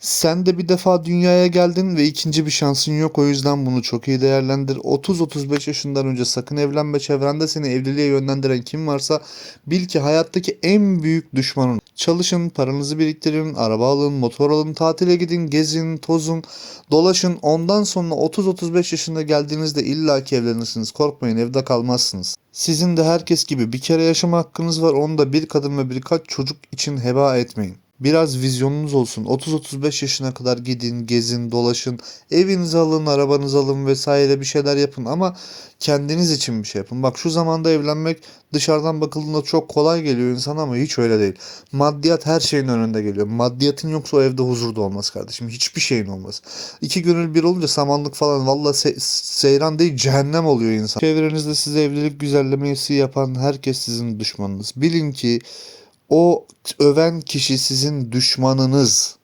Sen de bir defa dünyaya geldin ve ikinci bir şansın yok o yüzden bunu çok iyi değerlendir. 30-35 yaşından önce sakın evlenme çevrende seni evliliğe yönlendiren kim varsa bil ki hayattaki en büyük düşmanın. Çalışın, paranızı biriktirin, araba alın, motor alın, tatile gidin, gezin, tozun, dolaşın. Ondan sonra 30-35 yaşında geldiğinizde illaki evlenirsiniz. Korkmayın evde kalmazsınız. Sizin de herkes gibi bir kere yaşama hakkınız var. Onu da bir kadın ve birkaç çocuk için heba etmeyin. Biraz vizyonunuz olsun. 30-35 yaşına kadar gidin, gezin, dolaşın. Evinizi alın, arabanızı alın vesaire bir şeyler yapın ama kendiniz için bir şey yapın. Bak şu zamanda evlenmek dışarıdan bakıldığında çok kolay geliyor insan ama hiç öyle değil. Maddiyat her şeyin önünde geliyor. Maddiyatın yoksa o evde huzur da olmaz kardeşim. Hiçbir şeyin olmaz. İki gönül bir olunca samanlık falan valla se- seyran değil cehennem oluyor insan. Çevrenizde size evlilik güzellemesi yapan herkes sizin düşmanınız. Bilin ki o öven kişi sizin düşmanınız.